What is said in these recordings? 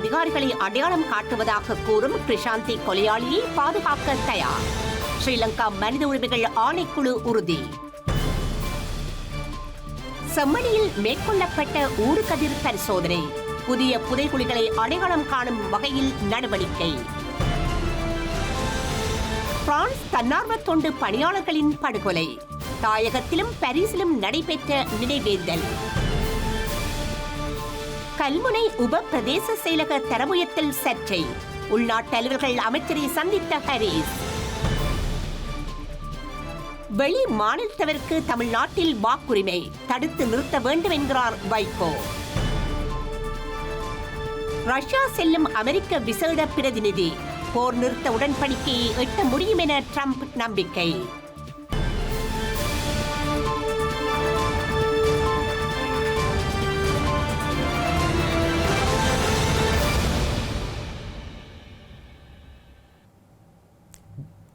அதிகாரிகளை அடையாளம் காட்டுவதாக கூறும் கிருஷாந்தி கொலையாளியை பாதுகாக்க தயார். ஸ்ரீலங்கா மனித உரிமைகள் ஆணைக்குழு உறுதி. செம்மணியில் மேற்கொள்ளப்பட்ட ஊடுகதிர் பரிசோதனை. புதிய புதைகுழிகளை அடையாளம் காணும் வகையில் நடவடிக்கை. பிரான்ஸ் தன்னார்வ தொண்டு பணியாளர்களின் படுகொலை. தாயகத்திலும் பாரிஸிலும் நடைபெற்ற நினைவேந்தல். கல்முனை உப பிரதேச செயலக தரமுயத்தில் சர்ச்சை. உள்நாட்டு அலுவல்கள் அமைச்சரை சந்தித்த ஹரீஸ். வெளி மாநிலத்தவருக்கு தமிழ்நாட்டில் வாக்குரிமை தடுத்து நிறுத்த வேண்டும் என்கிறார் வைகோ. ரஷ்யா செல்லும் அமெரிக்க விசேட பிரதிநிதி போர் நிறுத்த உடன்படிக்கையை எட்ட முடியும் என ட்ரம்ப் நம்பிக்கை.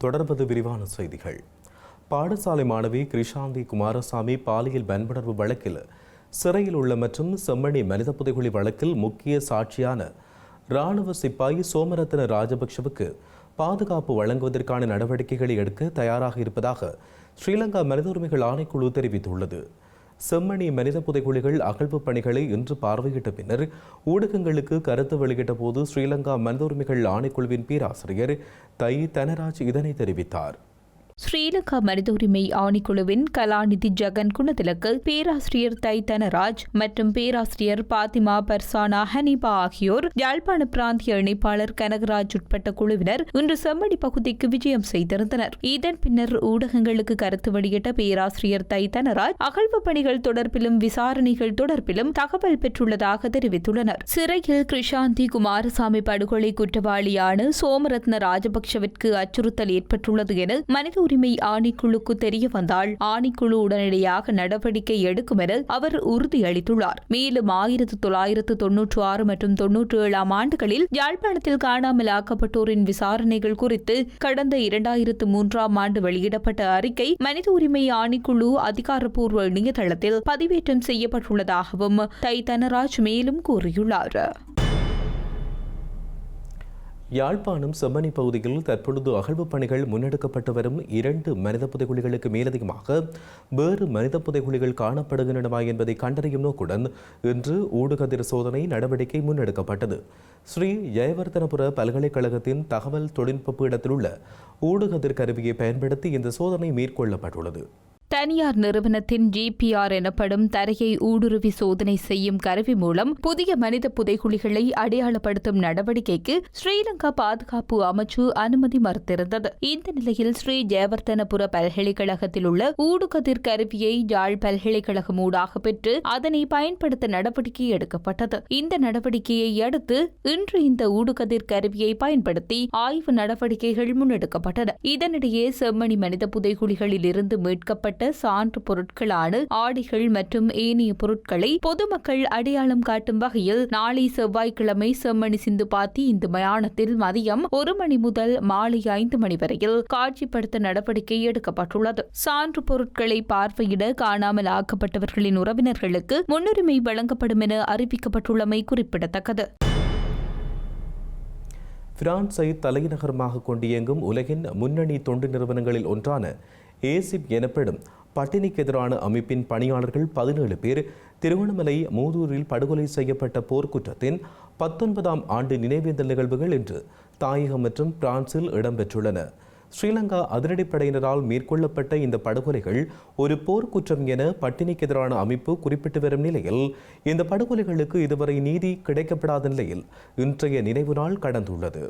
தொடர்வது விரிவான செய்திகள். பாடசாலை மாணவி கிருஷாந்தி குமாரசாமி பாலியல் வன்புணர்வு வழக்கில் சிறையில் உள்ள மற்றும் செம்மணி மனித புதைகுழி வழக்கில் முக்கிய சாட்சியான இராணுவ சிப்பாயி சோமரத்ன ராஜபக்ஷவுக்கு பாதுகாப்பு வழங்குவதற்கான நடவடிக்கைகளை எடுக்க தயாராக இருப்பதாக ஸ்ரீலங்கா மனித உரிமைகள் ஆணைக்குழு தெரிவித்துள்ளது. செம்மணி மனித புதைகுழிகள் அகழ்வு பணிகளை இன்று பார்வையிட்ட பின்னர் ஊடகங்களுக்கு கருத்து வெளியிட்ட போது ஸ்ரீலங்கா மனித உரிமைகள் ஆணைக்குழுவின் பேராசிரியர் தை தனராஜ் இதனை தெரிவித்தார். ஸ்ரீலங்கா மனித உரிமை ஆணைக்குழுவின் கலாநிதி ஜெகன் குணதிலக்கு பேராசிரியர் தை தனராஜ் மற்றும் பேராசிரியர் பாத்திமா பர்சானா ஹனீபா ஆகியோர் யாழ்ப்பாண பிராந்திய இணைப்பாளர் கனகராஜ் உட்பட்ட குழுவினர் இன்று செம்மடி பகுதிக்கு விஜயம் செய்திருந்தனர். இதன் பின்னர் ஊடகங்களுக்கு கருத்து வெளியிட்ட பேராசிரியர் தை தனராஜ் அகழ்வு பணிகள் தொடர்பிலும் விசாரணைகள் தொடர்பிலும் தகவல் பெற்றுள்ளதாக தெரிவித்துள்ளனர். சிறையில் கிருஷாந்தி குமாரசாமி படுகொலை குற்றவாளியான சோமரத்ன ராஜபக்ஷவிற்கு அச்சுறுத்தல் ஏற்பட்டுள்ளது என மனித உரிமை ஆணைக்குழுக்கு தெரிய வந்தால் ஆணைக்குழு உடனடியாக நடவடிக்கை எடுக்கும் என அவர் உறுதியளித்துள்ளார். மேலும் ஆயிரத்து தொள்ளாயிரத்து தொன்னூற்று ஆறு மற்றும் தொன்னூற்று ஏழாம் ஆண்டுகளில் யாழ்ப்பாணத்தில் காணாமல் ஆக்கப்பட்டோரின் விசாரணைகள் குறித்து கடந்த இரண்டாயிரத்து மூன்றாம் ஆண்டு வெளியிடப்பட்ட அறிக்கை மனித உரிமை ஆணைக்குழு அதிகாரப்பூர்வ இணையதளத்தில் பதிவேற்றம் செய்யப்பட்டுள்ளதாகவும் தை தனராஜ் மேலும் கூறியுள்ளார். யாழ்ப்பாணம் செம்மணி பகுதியில் தற்பொழுது அகழ்வு பணிகள் முன்னெடுக்கப்பட்டு வரும் இரண்டு மனித புதைகுழிகளுக்கு மேலதிகமாக வேறு மனித புதைகுழிகள் காணப்படுகின்றனவா என்பதை கண்டறியும் நோக்குடன் இன்று ஊடுகதிர் சோதனை நடவடிக்கை முன்னெடுக்கப்பட்டது. ஸ்ரீ ஜெயவர்தனபுர பல்கலைக்கழகத்தின் தகவல் தொழில்நுட்ப பீடத்தில் உள்ள ஊடுகதிர் கருவியை பயன்படுத்தி இந்த சோதனை மேற்கொள்ளப்பட்டுள்ளது. தனியார் நிறுவனத்தின் ஜிபிஆர் எனப்படும் தரையை ஊடுருவி சோதனை செய்யும் கருவி மூலம் புதிய மனித புதைகுழிகளை அடையாளப்படுத்தும் நடவடிக்கைக்கு ஸ்ரீலங்கா பாதுகாப்பு அமைச்சு அனுமதி மறுத்திருந்தது. இந்த நிலையில் ஸ்ரீ ஜெயவர்தனபுர பல்கலைக்கழகத்தில் உள்ள ஊடுகதிர் கருவியை யாழ் பல்கலைக்கழகம் ஊடாக பெற்று அதனை பயன்படுத்த நடவடிக்கை எடுக்கப்பட்டது. இந்த நடவடிக்கையை அடுத்து இன்று இந்த ஊடுகதிர் கருவியை பயன்படுத்தி ஆய்வு நடவடிக்கைகள் முன்னெடுக்கப்பட்டன. இதனிடையே செம்மணி மனித புதைகுழிகளில் இருந்து மீட்கப்பட்ட செய்யப்பட்ட சான்று பொருட்களான ஆடைகள் மற்றும் ஏனைய பொருட்களை பொதுமக்கள் அடையாளம் காட்டும் வகையில் நாளை செவ்வாய்க்கிழமை செம்மணி சிந்து பாத்தி இந்த மயானத்தில் மதியம் ஒரு மணி முதல் மாலை ஐந்து மணி வரையில் காட்சிப்படுத்த நடவடிக்கை எடுக்கப்பட்டுள்ளது. சான்று பொருட்களை பார்வையிட காணாமல் ஆக்கப்பட்டவர்களின் உறவினர்களுக்கு முன்னுரிமை வழங்கப்படும் என அறிவிக்கப்பட்டுள்ளமை குறிப்பிடத்தக்கது. பிரான்ஸை தலைநகரமாக கொண்டு இயங்கும் உலகின் முன்னணி தொண்டு நிறுவனங்களில் ஒன்றான ஏசிப் எனப்படும் பட்டினிக்கு எதிரான அமைப்பின் பணியாளர்கள் பதினேழு பேர் திருவண்ணாமலை மூதூரில் படுகொலை செய்யப்பட்ட போர்க்குற்றத்தின் பத்தொன்பதாம் ஆண்டு நினைவேந்தல் நிகழ்வுகள் இன்று தாயகம் மற்றும் பிரான்சில் இடம்பெற்றுள்ளன. ஸ்ரீலங்கா அதிரடிப்படையினரால் மேற்கொள்ளப்பட்ட இந்த படுகொலைகள் ஒரு போர்க்குற்றம் என பட்டினிக்கு எதிரான அமைப்பு குறிப்பிட்டு வரும் நிலையில் இந்த படுகொலைகளுக்கு இதுவரை நீதி கிடைக்கப்படாத நிலையில் இன்றைய நினைவு நாள் கடந்துள்ளது.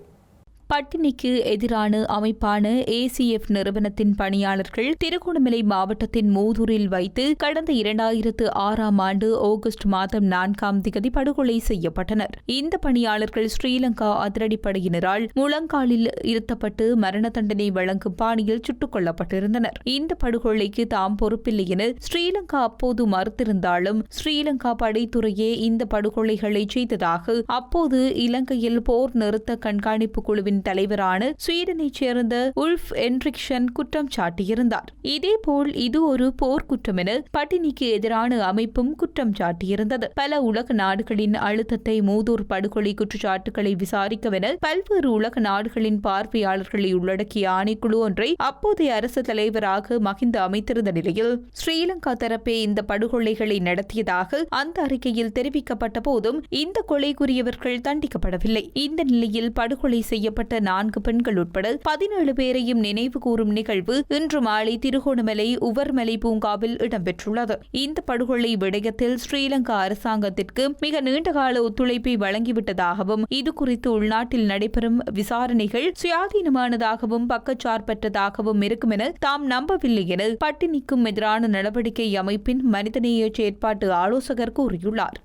பட்டினிக்கு எதிரான அமைப்பான ஏசிஎஃப் நிறுவனத்தின் பணியாளர்கள் திருகோணமலை மாவட்டத்தின் மூதூரில் வைத்து கடந்த இரண்டாயிரத்து ஆறாம் ஆண்டு ஆகஸ்ட் மாதம் நான்காம் திகதி படுகொலை செய்யப்பட்டனர். இந்த பணியாளர்கள் ஸ்ரீலங்கா அதிரடிப்படையினரால் முழங்காலில் இருத்தப்பட்டு மரண தண்டனை வழங்கும் பாணியில் சுட்டுக் கொல்லப்பட்டிருந்தனர். இந்த படுகொலைக்கு தாம் பொறுப்பில்லை என ஸ்ரீலங்கா அப்போது மறுத்திருந்தாலும் ஸ்ரீலங்கா படைத்துறையே இந்த படுகொலைகளை செய்ததாக அப்போது இலங்கையில் போர் நிறுத்த கண்காணிப்பு குழுவின் தலைவரான ஸ்வீடனைச் சேர்ந்த உல்ஃப் என்ரிக்ஷன் குற்றம் சாட்டியிருந்தார். இதேபோல் இது ஒரு போர்க்குற்றம் என பட்டினிக்கு எதிரான அமைப்பும் குற்றம் சாட்டியிருந்தது. பல உலக நாடுகளின் அழுத்தத்தை மூதூர் படுகொலை குற்றச்சாட்டுகளை விசாரிக்கவென பல்வேறு உலக நாடுகளின் பார்வையாளர்களை உள்ளடக்கிய ஆணைக்குழு ஒன்றை அப்போதைய அரசு தலைவராக மகிந்த அமைத்திருந்த நிலையில் ஸ்ரீலங்கா தரப்பே இந்த படுகொலைகளை நடத்தியதாக அந்த அறிக்கையில் தெரிவிக்கப்பட்ட போதும் இந்த கொலைக்குரியவர்கள் தண்டிக்கப்படவில்லை. இந்த நிலையில் படுகொலை செய்யப்பட்ட நான்கு பெண்கள் உட்பட பதினேழு பேரையும் நினைவு கூறும் நிகழ்வு இன்று மாலை திருகோணமலை உவர்மலை பூங்காவில் இடம்பெற்றுள்ளது. இந்த படுகொலை விடயத்தில் ஸ்ரீலங்கா அரசாங்கத்திற்கு மிக நீண்டகால ஒத்துழைப்பை வழங்கிவிட்டதாகவும் இது குறித்து உள்நாட்டில் நடைபெறும் விசாரணைகள் சுயாதீனமானதாகவும் பக்கச்சார்பற்றதாகவும் இருக்கும் என தாம் நம்பவில்லை என பட்டினிக்கும் எதிரான நடவடிக்கை அமைப்பின் மனிதநேய செயற்பாட்டு ஆலோசகர் கூறியுள்ளார்.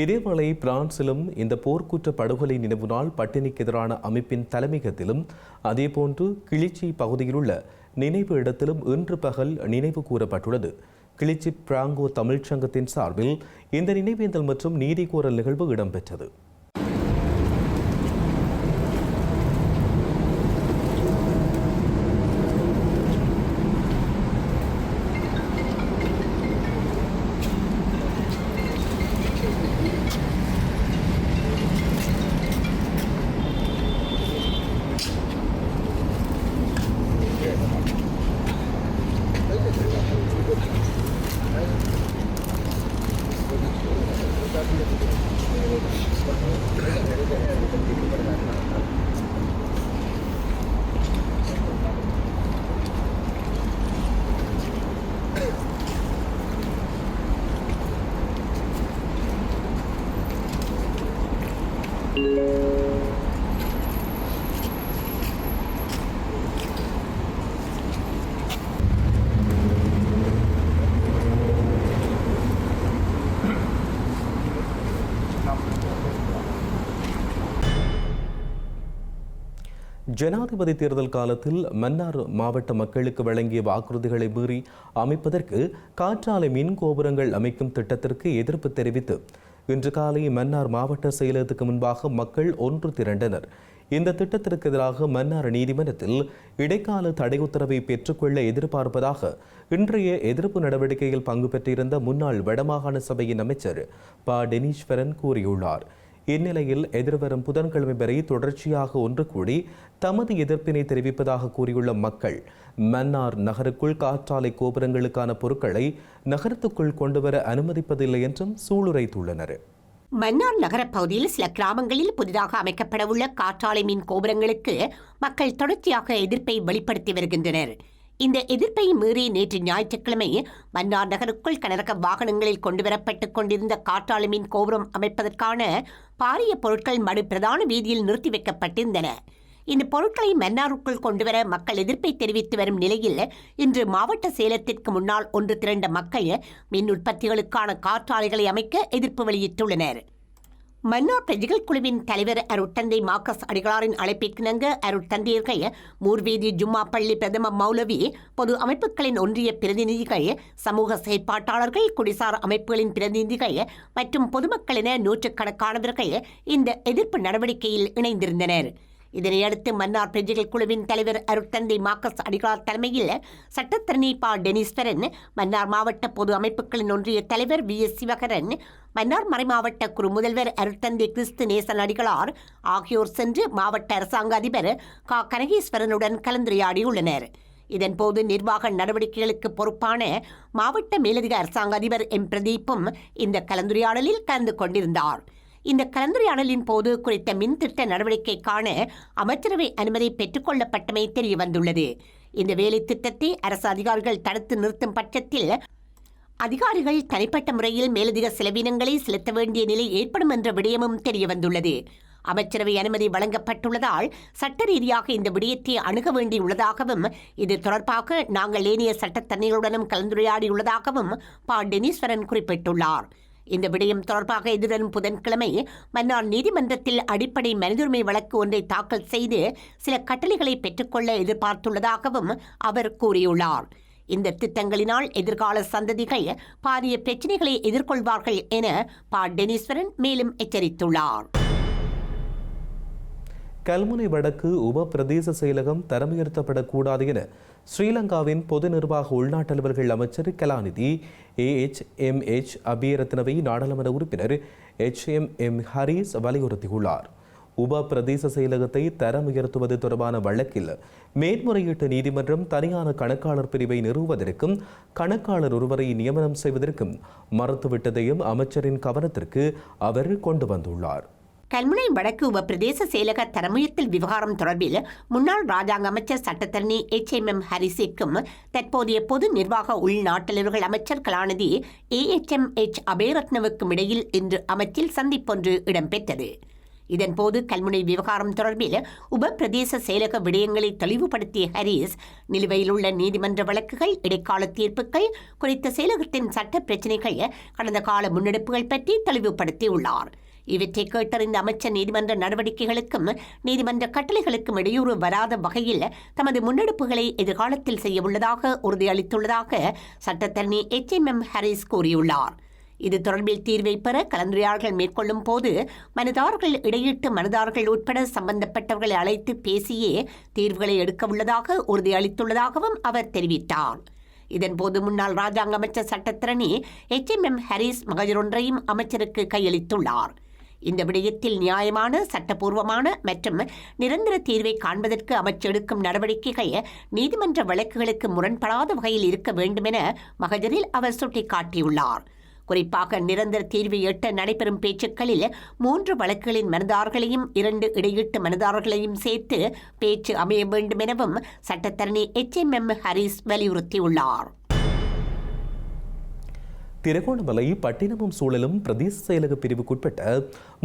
இதேவேளை பிரான்சிலும் இந்த போர்க்குற்ற படுகொலை நினைவு நாள் பட்டினிக்கு எதிரான அமைப்பின் தலைமையகத்திலும் அதேபோன்று கிளிச்சி பகுதியிலுள்ள நினைவு இடத்திலும் இன்று பகல் நினைவு கூறப்பட்டுள்ளது. கிளிச்சி பிராங்கோ தமிழ்ச் சங்கத்தின் சார்பில் இந்த நினைவேந்தல் மற்றும் நீதி கோரல் நிகழ்வு இடம்பெற்றது. ஜனாதிபதி தேர்தல் காலத்தில் மன்னார் மாவட்ட மக்களுக்கு வழங்கிய வாக்குறுதிகளை மீறி அமைப்பதற்கு காற்றாலை மின் கோபுரங்கள் அமைக்கும் திட்டத்திற்கு எதிர்ப்பு தெரிவித்து இன்று காலை மன்னார் மாவட்ட செயலகத்துக்கு முன்பாக மக்கள் ஒன்று திரண்டனர். இந்த திட்டத்திற்கு எதிராக மன்னார் நீதிமன்றத்தில் இடைக்கால தடை உத்தரவை பெற்றுக்கொள்ள எதிர்பார்ப்பதாக இன்றைய எதிர்ப்பு நடவடிக்கையில் பங்கு பெற்றிருந்த முன்னாள் வடமாகாண சபையின் அமைச்சர் ப. டெனீஸ்வரன் கூறியுள்ளார். இந்நிலையில் எதிர்வரும் புதன்கிழமை வரை தொடர்ச்சியாக ஒன்று கூடி தமது எதிர்ப்பினை தெரிவிப்பதாக கூறியுள்ள மக்கள் மன்னார் நகருக்குள் காற்றாலை கோபுரங்களுக்கான பொருட்களை நகரத்துக்குள் கொண்டுவர அனுமதிப்பதில்லை என்றும் சூளுரைத்துள்ளனர். மன்னார் நகரப் பகுதியில் சில கிராமங்களில் புதிதாக அமைக்கப்படவுள்ள காற்றாலை மின் கோபுரங்களுக்கு மக்கள் தொடர்ச்சியாக எதிர்ப்பை வெளிப்படுத்தி வருகின்றனர். இந்த எதிர்ப்பை மீறி நேற்று ஞாயிற்றுக்கிழமை மன்னார் நகருக்குள் கனரக வாகனங்களில் கொண்டுவரப்பட்டுக் கொண்டிருந்த காற்றாலை மின் கோபுரம் அமைப்பதற்கான பாரிய பொருட்கள் மடு பிரதான வீதியில் நிறுத்தி வைக்கப்பட்டிருந்தன. இந்த பொருட்களை மன்னாருக்குள் கொண்டுவர மக்கள் எதிர்ப்பை தெரிவித்து வரும் நிலையில் இன்று மாவட்ட சேலத்திற்கு முன்னால் ஒன்று திரண்ட மக்கள் மின் உற்பத்திகளுக்கான காற்றாலைகளை அமைக்க எதிர்ப்பு வெளியிட்டுள்ளனர். மன்னார் பிரஜைகள் குழுவின் தலைவர் அருட்தந்தை மார்க்கஸ் அடிகளாரின் அழைப்பிற்கிணங்க அருட்தந்தையர்கள் மூர்வீதி ஜும்மா பள்ளி பிரதம மௌலவி பொது அமைப்புகளின் ஒன்றிய பிரதிநிதிகள் சமூக செயற்பாட்டாளர்கள் குடிசார் அமைப்புகளின் பிரதிநிதிகள் மற்றும் பொதுமக்களின நூற்றுக்கணக்கானவர்கள் இந்த எதிர்ப்பு நடவடிக்கையில் இணைந்திருந்தனர். இதனையடுத்து மன்னார் பிரஜைகள் குழுவின் தலைவர் அருட்தந்தை மார்க்கஸ் அடிகளார் தலைமையில் சட்டத்தரணி பா டெனிஸ்வரன் மன்னார் மாவட்ட பொது அமைப்புகளின் ஒன்றிய தலைவர் வி எஸ் சிவகரன் மன்னார் மறைமாவட்ட குரு முதல்வர் அருட்தந்தை கிறிஸ்து நேசன் அடிகளார் ஆகியோர் சென்று மாவட்ட அரசாங்க அதிபர் கா. கனகேஸ்வரனுடன் கலந்துரையாடியுள்ளனர். இதன்போது நிர்வாக நடவடிக்கைகளுக்கு பொறுப்பான மாவட்ட மேலதிக அரசாங்க அதிபர் எம். பிரதீப்பும் இந்த கலந்துரையாடலில் கலந்து கொண்டிருந்தார். இந்த கலந்துரையாடலின் போது குறித்த மின்திட்ட நடவடிக்கைக்கான அமைச்சரவை அனுமதி பெற்றுக்கொள்ளப்பட்டமை தெரியவந்துள்ளது. இந்த வேலை திட்டத்தை அரசு அதிகாரிகள் தடுத்து நிறுத்தும் பட்சத்தில் அதிகாரிகள் தனிப்பட்ட முறையில் மேலதிக செலவினங்களை செலுத்த வேண்டிய நிலை ஏற்படும் என்ற விடயமும் தெரியவந்துள்ளது. அமைச்சரவை அனுமதி வழங்கப்பட்டுள்ளதால் சட்ட ரீதியாக இந்த விடயத்தை அணுக வேண்டியுள்ளதாகவும் இது தொடர்பாக நாங்கள் ஏனைய சட்டத்தன்னைகளுடனும் கலந்துரையாடியுள்ளதாகவும் பாண்டினீஸ்வரன் குறிப்பிட்டுள்ளார். இந்த விடயம் தொடர்பாக எதிர்வரும் புதன்கிழமை மன்னார் நீதிமன்றத்தில் அடிப்படை மனிதுரிமை வழக்கு ஒன்றை தாக்கல் செய்து சில கட்டளைகளை பெற்றுக்கொள்ள எதிர்பார்த்துள்ளதாகவும் அவர் கூறியுள்ளார். இந்த திட்டங்களினால் எதிர்கால சந்ததிகள் பாரிய பிரச்சினைகளை எதிர்கொள்வார்கள் என பா. டெனீஸ்வரன் மேலும் எச்சரித்துள்ளார். கல்முனை வடக்கு உப பிரதேச செயலகம் தரமுயர்த்தப்படக்கூடாது என ஸ்ரீலங்காவின் பொது நிர்வாக உள்நாட்டு அலுவல்கள் அமைச்சர் கலாநிதி ஏஎச் எம் எச் அபியரத்னவை நாடாளுமன்ற உறுப்பினர் எச் எம் எம் ஹரீஸ் வலியுறுத்தியுள்ளார். உப பிரதேச செயலகத்தை தரம் உயர்த்துவது தொடர்பான வழக்கில் மேன்முறையீட்டு நீதிமன்றம் தனியான கணக்காளர் பிரிவை நிறுவுவதற்கும் கணக்காளர் ஒருவரை நியமனம் செய்வதற்கும் மறுத்துவிட்டதையும் அமைச்சரின் கவனத்திற்கு அவர் கொண்டு வந்துள்ளார். கல்முனை வடக்கு உப செயலக தரமுயர்த்தல் விவகாரம் தொடர்பில் முன்னாள் ராஜாங்க அமைச்சர் சட்டத்தரணி எச் எம் எம் ஹரிசிக்கும் தற்போதைய பொது நிர்வாக உள்நாட்டலர்கள் அமைச்சர் கலாநிதி ஏ எச் எம் எச் அபேரத்னவுக்கும் இடையில் இன்று அமைச்சில் சந்திப்பொன்று இடம்பெற்றது. இதன்போது கல்முனை விவகாரம் தொடர்பில் உப பிரதேச செயலக விடயங்களை தெளிவுபடுத்திய ஹரிஸ் நிலுவையில் உள்ள நீதிமன்ற வழக்குகள் இடைக்கால தீர்ப்புகள் குறித்த செயலகத்தின் சட்ட பிரச்சினைகள் கடந்த கால முன்னெடுப்புகள் பற்றி தெளிவுபடுத்தியுள்ளார். இவற்றை கேட்டறிந்த அமைச்சர் நீதிமன்ற நடவடிக்கைகளுக்கும் நீதிமன்ற கட்டளைகளுக்கும் இடையூறு வராத வகையில் தமது முன்னெடுப்புகளை எதிர்காலத்தில் செய்ய உள்ளதாக உறுதியளித்துள்ளதாக சட்டத்தரணி எச் எம் எம் ஹரிஸ் கூறியுள்ளார். இது தொடர்பில் தீர்வை பெற கலந்துரையாடல்கள் மேற்கொள்ளும் போது மனிதார்கள் இடையிட்டு மனிதார்கள் உட்பட சம்பந்தப்பட்டவர்களை அழைத்து பேசியே தீர்வுகளை எடுக்க உள்ளதாக உறுதியளித்துள்ளதாகவும் அவர் தெரிவித்தார். இதன்போது முன்னாள் ராஜாங்க அமைச்சர் சட்டத்திரணி எச் எம் எம் ஹரிஸ் மகஜர் ஒன்றையும் அமைச்சருக்கு கையளித்துள்ளார். இந்த விடயத்தில் நியாயமான சட்டபூர்வமான மற்றும் நிரந்தர தீர்வை காண்பதற்கு அமைச்செடுக்கும் நடவடிக்கைகள் நீதிமன்ற வழக்குகளுக்கு முரண்படாத வகையில் இருக்க வேண்டுமென மகஜரில் அவர் சுட்டிக்காட்டியுள்ளார். குறிப்பாக நிரந்தர தீர்வு எட்ட நடைபெறும் பேச்சுக்களில் மூன்று வழக்குகளின் மனதார்களையும் இரண்டு இடையீட்டு மனதார்களையும் சேர்த்து பேச்சு அமைய வேண்டும் எனவும் சட்டத்தரணி எச் எம் எம் ஹரிஸ் வலியுறுத்தியுள்ளார். திருகோணமலை பட்டினமும் சூழலும் பிரதேச செயலக பிரிவுக்குட்பட்ட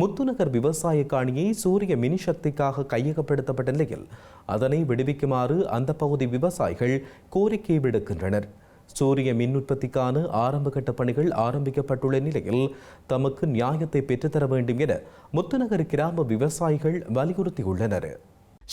முத்துநகர் விவசாய காணியை சூரிய மினிசக்திக்காக கையகப்படுத்தப்பட்ட நிலையில் அதனை விடுவிக்குமாறு அந்த பகுதி விவசாயிகள் கோரிக்கை விடுக்கின்றனர். சூரிய மின் உற்பத்திக்கான ஆரம்பகட்ட பணிகள் ஆரம்பிக்கப்பட்டுள்ள நிலையில் தமக்கு நியாயத்தை பெற்றுத்தர வேண்டும் என முத்துநகர் கிராம விவசாயிகள் வலியுறுத்தியுள்ளனர்.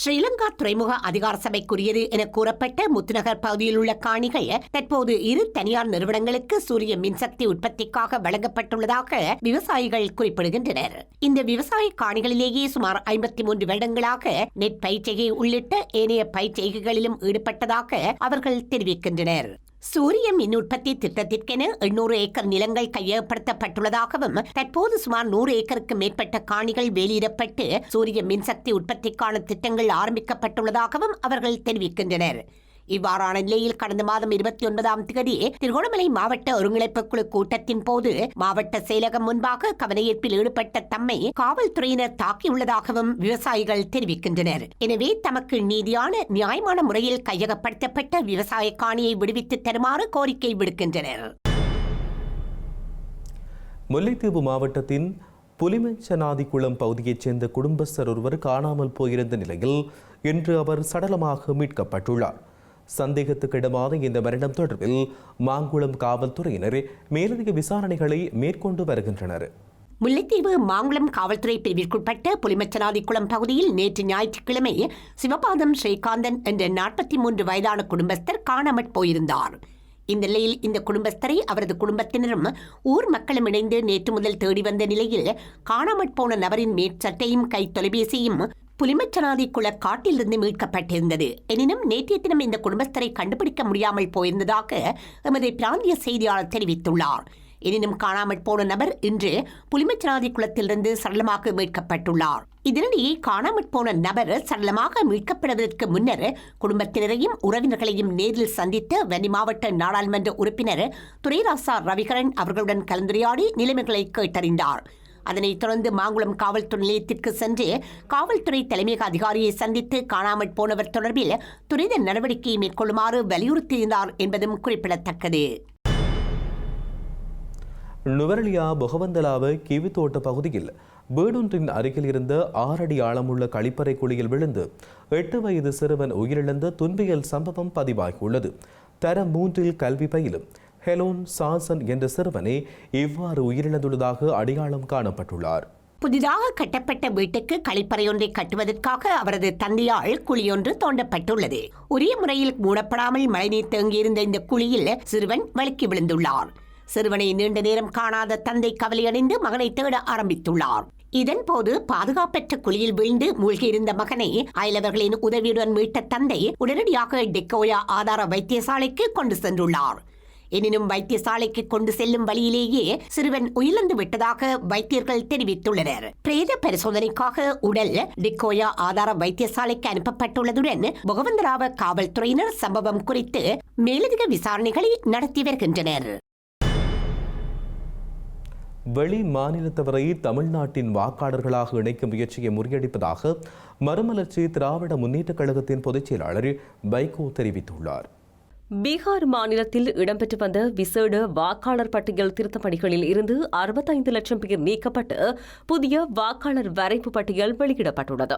ஸ்ரீலங்கா துறைமுக அதிகார சபைக்குரியது என கூறப்பட்ட முத்துநகர் பகுதியில் உள்ள காணிகள் தற்போது இரு தனியார் நிறுவனங்களுக்கு சூரிய மின்சக்தி உற்பத்திக்காக வழங்கப்பட்டுள்ளதாக விவசாயிகள் குறிப்பிடுகின்றனர். இந்த விவசாய காணிகளிலேயே சுமார் ஐம்பத்தி மூன்று வருடங்களாக நெற் பயிர்ச்செய்கை உள்ளிட்ட ஏனைய பயிர்ச்செய்கைகளிலும் ஈடுபட்டதாக அவர்கள் தெரிவிக்கின்றனர். சூரிய மின் உற்பத்தி திட்டத்திற்கென எண்ணூறு ஏக்கர் நிலங்கள் கையகப்படுத்தப்பட்டுள்ளதாகவும் தற்போது சுமார் நூறு ஏக்கருக்கு மேற்பட்ட காணிகள் வெளியிடப்பட்டு சூரிய மின்சக்தி உற்பத்திக்கான திட்டங்கள் ஆரம்பிக்கப்பட்டுள்ளதாகவும் அவர்கள் தெரிவிக்கின்றனர். இவ்வாறான நிலையில் கடந்த மாதம் இருபத்தி ஒன்பதாம் தேதி திருகோணமலை மாவட்ட ஒருங்கிணைப்பு குழு கூட்டத்தின் போது மாவட்ட செயலகம் முன்பாக கவனஈர்ப்பில் ஈடுபட்ட தம்மை காவல்துறையினர் தாக்கியுள்ளதாகவும் விவசாயிகள் தெரிவிக்கின்றனர். எனவே தமக்கு நீதியான நியாயமான முறையில் கையகப்படுத்தப்பட்ட விவசாய காணியை விடுவித்து தருமாறு கோரிக்கை விடுக்கின்றனர். முல்லைத்தீவு மாவட்டத்தின் புலிமஞ்சனாதிக்குளம் பகுதியைச் சேர்ந்த குடும்பஸ்தர் ஒருவர் காணாமல் போயிருந்த நிலையில் இன்று அவர் சடலமாக மீட்கப்பட்டுள்ளார். சந்தேகத்துக்கிடமான இந்த மரணம் தொடர்பில் மாங்குளம் காவல்துறையினர் மேலதிக விசாரணைகளை மேற்கொண்டு வருகின்றனர். முல்லைத்தீவு மாங்குளம் காவல்துறை பிரிவிற்குட்பட்ட புலிமச்சனாதிக்குளம் பகுதியில் நேற்று ஞாயிற்றுக்கிழமை சிவபாதம் ஸ்ரீகாந்தன் என்ற நாற்பத்தி மூன்று வயதான குடும்பஸ்தர் காணாமற் போயிருந்தார். இந்த நிலையில் இந்த குடும்பஸ்தரை அவரது குடும்பத்தினரும் ஊர் மக்களும் இணைந்து நேற்று முதல் தேடி வந்த நிலையில் காணாமற் போன நபரின் மேற்சட்டையும் கை தொலைபேசியும் புலிமச்சனாதி குள காட்டிலிருந்து மீட்கப்பட்டிருந்தது. எனினும் நேற்றைய தினம் இந்த குடும்பஸ்தரை கண்டுபிடிக்க முடியாமல் போயிருந்ததாக எமது பிராந்திய செய்தியாளர் தெரிவித்துள்ளார். எனினும் காணாமல் போன நபர் இன்று புலிமச்சனாதி குளத்திலிருந்து சரளமாக மீட்கப்பட்டுள்ளார். இதனிடையே காணாமல் போன நபர் சரளமாக மீட்கப்படுவதற்கு முன்னர் குடும்பத்தினரையும் உறவினர்களையும் நேரில் சந்தித்த வன்னி மாவட்ட நாடாளுமன்ற உறுப்பினர் துரைராசா ரவிகரன் அவர்களுடன் கலந்துரையாடி நிலைமைகளை கேட்டறிந்தார். அதனைத் தொடர்ந்து மாங்குளம் காவல்துறை நிலையத்திற்கு சென்று காவல்துறை தலைமையக அதிகாரியை சந்தித்து காணாமல் போனவர் தொடர்பில் துரித நடவடிக்கை மேற்கொள்ளுமாறு வலியுறுத்தியிருந்தார் என்பதும் குறிப்பிடத்தக்கது. நுவரலியா பொகவந்தலாவ கிவித்தோட்ட பகுதியில் வீடொன்றின் அருகில் இருந்த ஆறடி ஆழமுள்ள கழிப்பறை குழியில் விழுந்து எட்டு வயது சிறுவன் உயிரிழந்த துன்பியல் சம்பவம் பதிவாகியுள்ளது. தர மூன்றில் கல்வி பயிலும் ஹெலோன் சாசன் என்ற சிறுவனே இவ்வாறு உயிரிழந்துள்ளதாக அடையாளம் காணப்பட்டுள்ளார். புதிதாக கட்டப்பட்ட வீட்டுக்கு கழிப்பறையொன்றை கட்டுவதற்காக அவரது தந்தையால் குழியொன்று தோண்டப்பட்டுள்ளது. உரிய முறையில் மூடப்படாமல் மழைநீர் தேங்கியிருந்த இந்த குழியில் சிறுவன் வழுக்கி விழுந்துள்ளார். சிறுவனை நீண்ட நேரம் காணாத தந்தை கவலையடைந்து மகனை தேட ஆரம்பித்துள்ளார். இதன் போது பாதுகாப்பற்ற குழியில் வீழ்ந்து மூழ்கியிருந்த மகனை அயலவர்களின் உதவியுடன் மீட்ட தந்தை உடனடியாக டெக்கோயா ஆதார வைத்தியசாலைக்கு கொண்டு சென்றுள்ளார். எனினும் வைத்தியசாலைக்கு கொண்டு செல்லும் வழியிலேயே சிறுவன் உயிரிழந்து விட்டதாக வைத்தியர்கள் தெரிவித்துள்ளனர். பிரேத பரிசோதனைக்காக உடல் டிக்கோயா ஆதார வைத்தியசாலைக்கு அனுப்பப்பட்டுள்ளதுடன் முகவந்தராவ காவல்துறையினர் சம்பவம் குறித்து மேலதிக விசாரணைகளை நடத்தி வருகின்றனர். வெளி மாநிலத்தவரை தமிழ்நாட்டின் வாக்காளர்களாக இணைக்கும் முயற்சியை முறியடிப்பதாக மறுமலர்ச்சி திராவிட முன்னேற்றக் கழகத்தின் பொதுச் செயலாளர் வைகோ தெரிவித்துள்ளார். பீகார் மாநிலத்தில் இடம்பெற்று வந்த விசேட வாக்காளர் பட்டியல் திருத்தப் பணிகளில் இருந்து அறுபத்தைந்து லட்சம் பேர் நீக்கப்பட்டு புதிய வாக்காளர் வரைவு பட்டியல் வெளியிடப்பட்டுள்ளது.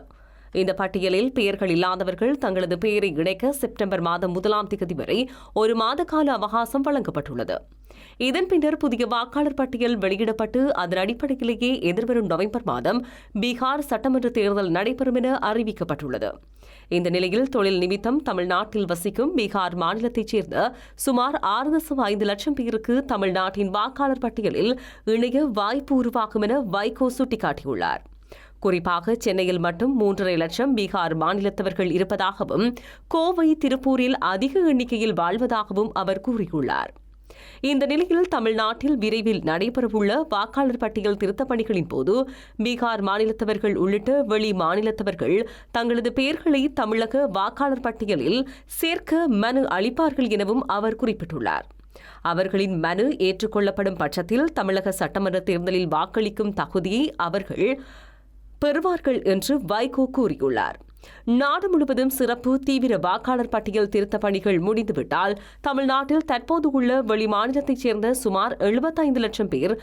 இந்த பட்டியலில் பெயர்கள் இல்லாதவர்கள் தங்களது பெயரை இணைக்க செப்டம்பர் மாதம் முதலாம் தேதி வரை ஒரு மாத கால அவகாசம் வழங்கப்பட்டுள்ளது. இதன் பின்னர் புதிய வாக்காளர் பட்டியல் வெளியிடப்பட்டு அதன் அடிப்படையிலேயே எதிர்வரும் நவம்பர் மாதம் பீகார் சட்டமன்ற தேர்தல் நடைபெறும் என அறிவிக்கப்பட்டுள்ளது. இந்த நிலையில் தொழில் நிமித்தம் தமிழ்நாட்டில் வசிக்கும் பீகார் மாநிலத்தைச் சேர்ந்த சுமார் ஆறு தசம் ஐந்து லட்சம் பேருக்கு தமிழ்நாட்டின் வாக்காளர் பட்டியலில் இணைய வாய்ப்பு உருவாகும் என வைகோ சுட்டிக்காட்டியுள்ளார். குறிப்பாக சென்னையில் மட்டும் மூன்றரை லட்சம் பீகார் மாநிலத்தவர்கள் இருப்பதாகவும் கோவை திருப்பூரில் அதிக எண்ணிக்கையில் வாழ்வதாகவும் அவர் கூறியுள்ளார். இந்த நிலையில் தமிழ்நாட்டில் விரைவில் நடைபெறவுள்ள வாக்காளர் பட்டியல் திருத்தப் பணிகளின் போது பீகார் மாநிலத்தவர்கள் உள்ளிட்ட வெளி மாநிலத்தவர்கள் தங்களது பெயர்களை தமிழக வாக்காளர் பட்டியலில் சேர்க்க மனு அளிப்பார்கள் எனவும் அவர் குறிப்பிட்டுள்ளார். அவர்களின் மனு ஏற்றுக்கொள்ளப்படும் பட்சத்தில் தமிழக சட்டமன்ற தேர்தலில் வாக்களிக்கும் தகுதியை அவர்கள் பெறுவார்கள் என்று வைகோ கூறியுள்ளார். நாடு முழுவதும் சிறப்பு தீவிர வாக்காளர் பட்டியல் திருத்த பணிகள் முடிந்துவிட்டால் தமிழ்நாட்டில் தற்போது உள்ள வெளிமாநிலத்தைச் சேர்ந்த சுமார் எழுபத்தைந்து லட்சம் பேர்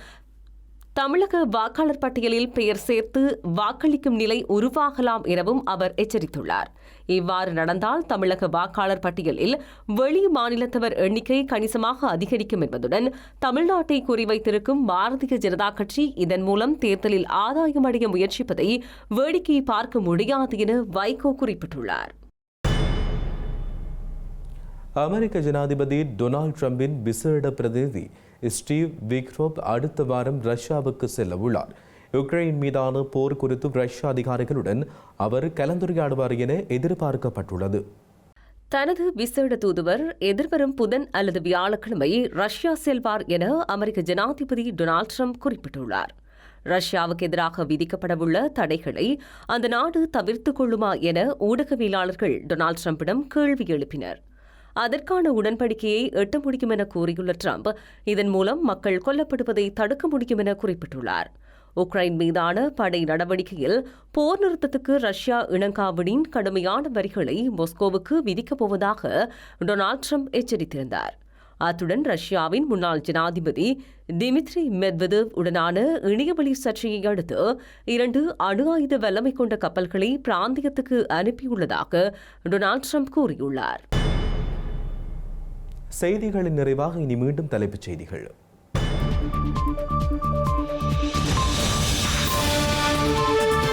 தமிழக வாக்காளர் பட்டியலில் பெயர் சேர்த்து வாக்களிக்கும் நிலை உருவாகலாம் எனவும் அவர் எச்சரித்துள்ளார். இவ்வாறு நடந்தால் தமிழக வாக்காளர் பட்டியலில் வெளி மாநிலத்தவர் எண்ணிக்கை கணிசமாக அதிகரிக்கும் என்பதுடன் தமிழ்நாட்டை குறிவைத்திருக்கும் பாரதிய ஜனதா கட்சி இதன் மூலம் தேர்தலில் ஆதாயம் அடைய முயற்சிப்பதை வேடிக்கை பார்க்க முடியாது என வைகோ குறிப்பிட்டுள்ளார். அமெரிக்க ஜனாதிபதி டொனால்ட் ட்ரம்பின் விசேட பிரதிநிதி ஸ்டீவ் விக்ரோப் அடுத்த வாரம் ரஷ்யாவுக்கு செல்ல உள்ளார் யுக்ரைன் மீதான போர் குறித்து ரஷ்ய அதிகாரிகளுடன் அவர் கலந்துரையாடுவார் என எதிர்பார்க்கப்பட்டுள்ளது. தனது விசேட தூதுவர் எதிர்வரும் புதன் அல்லது வியாழக்கிழமை ரஷ்யா செல்வார் என அமெரிக்க ஜனாதிபதி டொனால்ட் ட்ரம்ப் குறிப்பிட்டுள்ளார். ரஷ்யாவுக்கு எதிராக விதிக்கப்படவுள்ள தடைகளை அந்த நாடு தவிர்த்துக் கொள்ளுமா என ஊடகவியலாளர்கள் டொனால்ட் ட்ரம்பிடம் கேள்வி எழுப்பினர். அதற்கான உடன்படிக்கையை எட்ட முடியும் என கூறியுள்ள ட்ரம்ப் இதன் மூலம் மக்கள் கொல்லப்படுவதை தடுக்க முடியும் என குறிப்பிட்டுள்ளார். உக்ரைன் மீதான படை நடவடிக்கையில் போர் நிறுத்தத்துக்கு ரஷ்யா இணங்காவிடின் கடுமையான வரிகளை மொஸ்கோவுக்கு விதிக்கப் போவதாக டொனால்ட் ட்ரம்ப் எச்சரித்திருந்தார். அத்துடன் ரஷ்யாவின் முன்னாள் ஜனாதிபதி டிமித்ரி மெத்வதேவ் உடனான இணையவழி சர்ச்சையை அடுத்து இரண்டு அணு ஆயுத வல்லமை கொண்ட கப்பல்களை பிராந்தியத்துக்கு அனுப்பியுள்ளதாக டொனால்ட் ட்ரம்ப் கூறியுள்ளார். செய்திகளின் நிறைவாக இனி மீண்டும் தலைப்புச் செய்திகள்.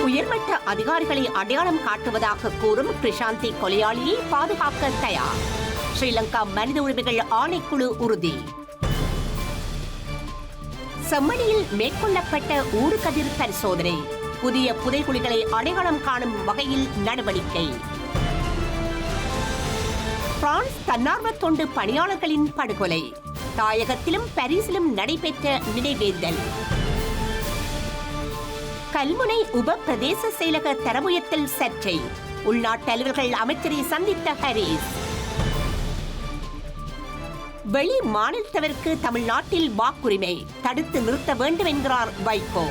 உயர்மட்ட அதிகாரிகளை அடையாளம் காட்டுவதாக கூறும் கிருஷாந்தி கொலையாளியை பாதுகாக்க தயார். ஸ்ரீலங்கா மனித உரிமைகள் ஆணைக்குழு உறுதி. செம்மணியில் மேற்கொள்ளப்பட்ட ஊடுகதிர் பரிசோதனை. புதிய புதைகுழிகளை அடையாளம் காணும் வகையில் நடவடிக்கை. பிரான்ஸ் தன்னார்வ தொண்டு பணியாளர்களின் படுகொலை. தாயகத்திலும் பாரிஸிலும் நடைபெற்ற நினைவேந்தல். கல்முனை உப பிரதேச செயலக தரமுயத்தில் சர்ச்சை. உள்நாட்டு அலுவல்கள் அமைச்சரை சந்தித்த ஹரீஸ். வெளி மாநிலத்தவருக்கு தமிழ்நாட்டில் வாக்குரிமை தடுத்து நிறுத்த வேண்டும் என்கிறார் வைகோ.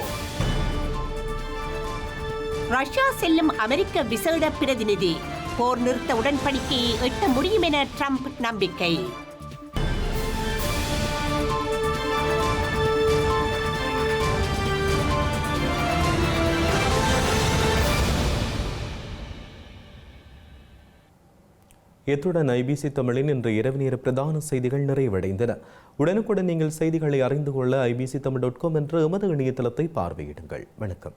ரஷ்யா செல்லும் அமெரிக்க விசேட பிரதிநிதி போர் நிறுத்த உடன்படிக்கையை எட்ட முடியும் என ட்ரம்ப் நம்பிக்கை. இத்துடன் ஐபிசி தமிழின் இன்று இரவு நேர பிரதான செய்திகள் நிறைவடைந்தன. உடனுக்குடன் நீங்கள் செய்திகளை அறிந்து கொள்ள ஐபிசி தமிழ் டாட் காம் என்ற எமது இணையதளத்தை பார்வையிடுங்கள். வணக்கம்.